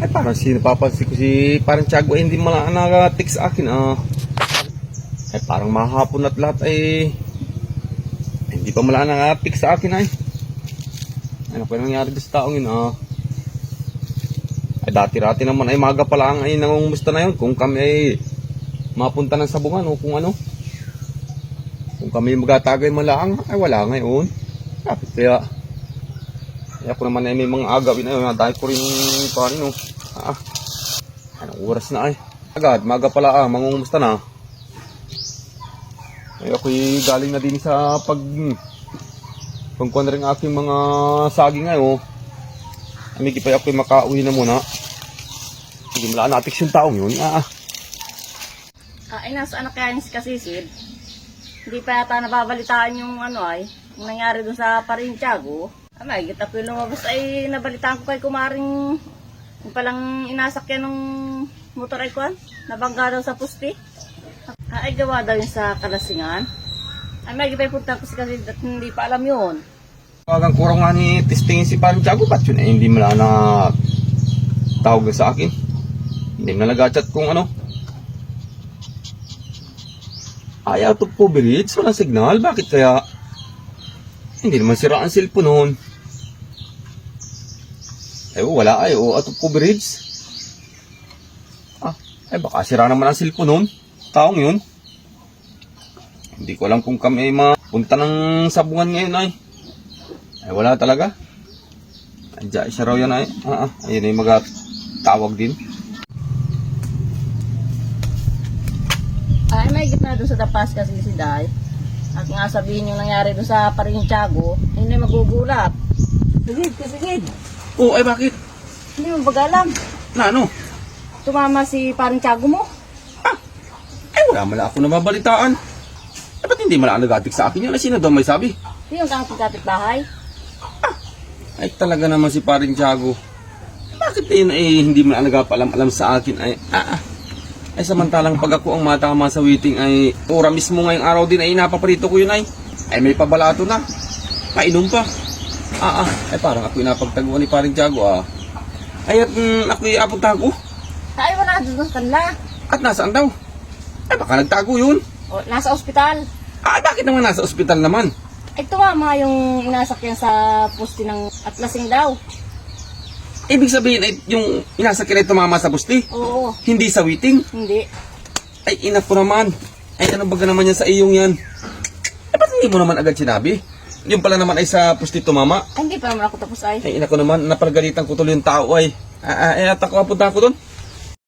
Ay, parang si napapansin ko si parang Tiago ay hindi mo na nag-text sa akin. Ah. Ay, parang mahapon at lahat ay hindi pa mala nag-text sa akin ay. Ano pa nangyari sa taong yun ah. Ay, dati-rati naman ay maga pa lang ay nangungumusta na yun. Kung kami ay mapunta ng sabungan o kung ano. Kung kami magatagay malaang, ay wala ngayon. Kapit kaya. Kaya ako naman ay may mga agawin na dahil ko rin paano. Ah, anong oras na ay? Agad, maga pala ah, mangungumusta na. Ay ako'y galing na din sa pag pagkuhan na rin aking mga saging ngayon. Ay, may kipay ako'y makauwi na muna. Hindi mo lang natik yung taong yun. Ah, Ah, ay, nasa anak kaya ni si. Hindi pa yata nababalitaan yung ano ay, yung nangyari dun sa Parintiago. Ah, may kita ko yung lumabas ay nabalitaan ko kay kumaring yung palang inasakyan ng motor ay kuan, nabangga daw sa pusti. Ah, ay gawa daw yun sa kalasingan. Ay, may kita punta ko si at hindi pa alam yun. Pagang kurang nga ni testingin si Parang Tiago, ba't yun eh, hindi mo na tawag sa akin. Hindi mo na nag-chat kung ano. Ay, out of coverage, walang signal. Bakit kaya? Hindi naman sira ang cellphone noon. Ay, oh, wala ay, oh, out coverage. Ah, ay baka sira naman ang cellphone noon. Taong yun. Hindi ko alam kung kami ay mapunta ng sabungan ngayon ay. Ay wala talaga. Andiyan siya raw yan ay. Ah, ah. Ayun ay magatawag din. Ay, may gitna doon sa tapas kasi si Day. At nga sabihin yung nangyari doon sa Parintiago, hindi magugulat. Sigid, sigid. Oh, ay bakit? Hindi mo ba alam? Na ano? Tumama si Parintiago mo? Ay wala mala ako nababalitaan. Eh ba't hindi mala nagatik sa akin yan? Ay sino daw may sabi? Hindi yung kang bahay. Ay talaga naman si paring Tiago. Bakit yun ay hindi mo na nagapalam-alam sa akin ay ah, ah. Ay samantalang pag ako ang matama sa waiting ay ora mismo ngayong araw din ay napaparito ko yun ay. Ay may pabalato na. Painom pa. Ah ah. Ay parang ako napagtaguan ni paring Tiago ah. Ay at mm, ako'y apagtago. Ay, wala doon sa kanila. At nasaan daw? Ay baka nagtago yun. O, nasa ospital. Ay bakit naman nasa ospital naman? Ay, tumama yung inasakyan sa poste ng atlasing daw. Ibig sabihin ay yung inasakyan ay tumama sa busti. Oo, Hindi sa waiting. hindi. Ay, ina po naman. Ay, ano baga naman yan sa iyong yan? Eh, ba't hindi mo naman agad sinabi? Yung pala naman ay sa pusti tumama. Ay, hindi pa naman ako tapos ay. Ay, ina ko naman, napalagalitan ko tuloy yung tao ay. Ah, ah, eh, at ako, punta ako doon.